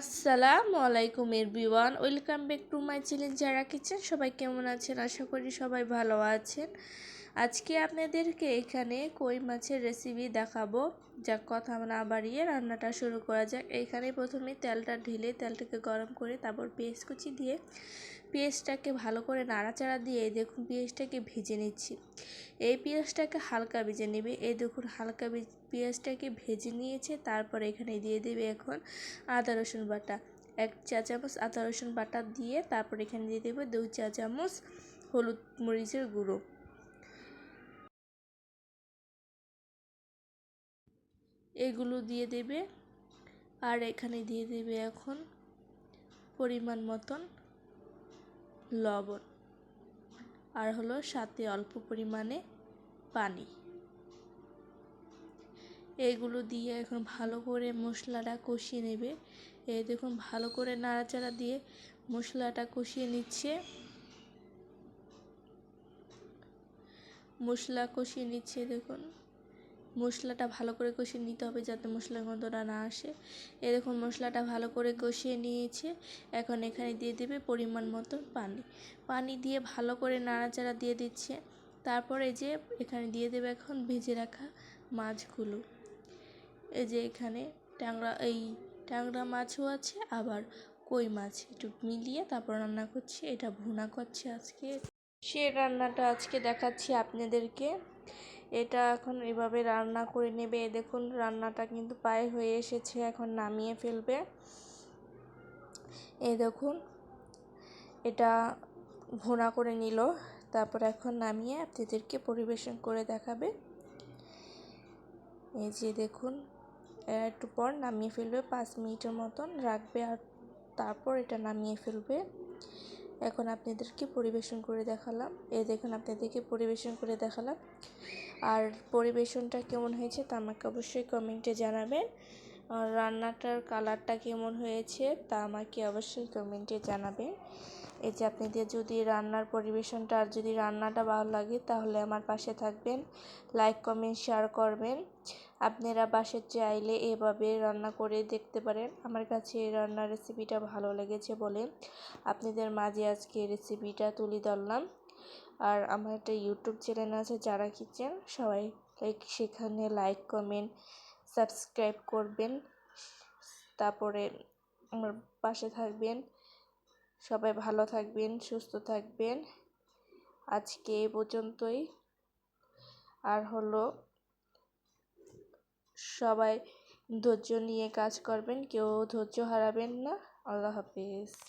আসসালামু আলাইকুম everyone, welcome back to my channel যারা কিচেন সবাই কেমন আছেন? আশা করি সবাই ভালো আছেন। আজকে আপনাদেরকে এখানে কই মাছের রেসিপি দেখাবো। যা কথা না বাড়িয়ে রান্নাটা শুরু করা যাক। এখানে প্রথমে তেলটা ঢেলে তেলটাকে গরম করে তারপর পেঁয়াজ কুচি দিয়ে পেঁয়াজটাকে ভালো করে নাড়াচাড়া দিয়ে দেখুন পেঁয়াজটাকে ভেজে নিচ্ছি। এই পেঁয়াজটাকে হালকা ভেজে নেবে। এই দেখুন হালকা পেঁয়াজটাকে ভেজে নিয়েছে। তারপর এখানে দিয়ে দেবে এখন আদা, রসুন বাটা। এক চা চামচ আদা, রসুন বাটা দিয়ে তারপর এখানে দিয়ে দেবে দুই চা চামচ হলুদ মরিচের গুঁড়ো। এগুলো দিয়ে দেবে। আর এখানে দিয়ে দেবে এখন পরিমাণ মতন লবণ। আর হলো সাথে অল্প পরিমাণে পানি। এগুলো দিয়ে এখন ভালো করে মশলাটা কষিয়ে নেবে। এই দেখুন, ভালো করে নাড়াচাড়া দিয়ে মশলাটা কষিয়ে নিচ্ছে। মশলা কষিয়ে নিচ্ছে, দেখুন। মশলাটা ভালো করে কষিয়ে নিতে হবে যাতে মশলার গন্ধটা না আসে। এরকম মশলাটা ভালো করে কষিয়ে নিয়েছে। এখন এখানে দিয়ে দেবে পরিমাণ মতো পানি। পানি দিয়ে ভালো করে নাড়াচাড়া দিয়ে দিচ্ছে। তারপরে যে এখানে দিয়ে দেবে এখন ভেজে রাখা মাছগুলো। এই যে এখানে ট্যাংরা, এই ট্যাংরা মাছও আছে, আবার কই মাছ একটু মিলিয়ে তারপর রান্না করছি। এটা ভুনা করছি আজকে। সে রান্নাটা আজকে দেখাচ্ছি আপনাদেরকে। এটা এখন এভাবে রান্না করে নেবে। দেখুন, রান্নাটা কিন্তু পায়ে হয়ে এসেছে, এখন নামিয়ে ফেলবে। এই দেখুন, এটা ভুনা করে নিল, তারপর এখন নামিয়ে আপনাদেরকে পরিবেশন করে দেখাবে। এই যে দেখুন একটু পর নামিয়ে ফেলবে, পাঁচ মিনিটের মতন রাখবে আর তারপর এটা নামিয়ে ফেলবে। এখন আপনাদেরকে পরিবেশন করে দেখালাম। এ দেখুন, আপনাদেরকে পরিবেশন করে দেখালাম। আর পরিবেশনটা কেমন হয়েছে তা আমাকে অবশ্যই কমেন্টে জানাবেন। রান্নাটার কালারটা কেমন হয়েছে তা আমাকে অবশ্যই কমেন্টে জানাবেন এই যে আপনাদের যদি রান্নার পরিবেশনটা আর যদি রান্নাটা ভালো লাগে তাহলে আমার পাশে থাকবেন লাইক কমেন্ট শেয়ার করবেন। আপনারা বাসে চাইলে এভাবে রান্না করে দেখতে পারেন। আমার কাছে এই রান্নার রেসিপিটা ভালো লেগেছে বলে আপনাদের মাঝে আজকে রেসিপিটা তুলে ধরলাম। আর আমার একটা ইউটিউব চ্যানেল আছে যারা কিচেন সবাই লাইক সেখানে লাইক কমেন্ট সাবস্ক্রাইব করবেন। তারপরে আমার পাশে থাকবেন। সবাই ভালো থাকবেন, সুস্থ থাকবেন। আজকে এ পর্যন্তই। আর হলো, সবাই ধৈর্য নিয়ে কাজ করবেন, কেউ ধৈর্য হারাবেন না। আল্লাহ হাফিজ।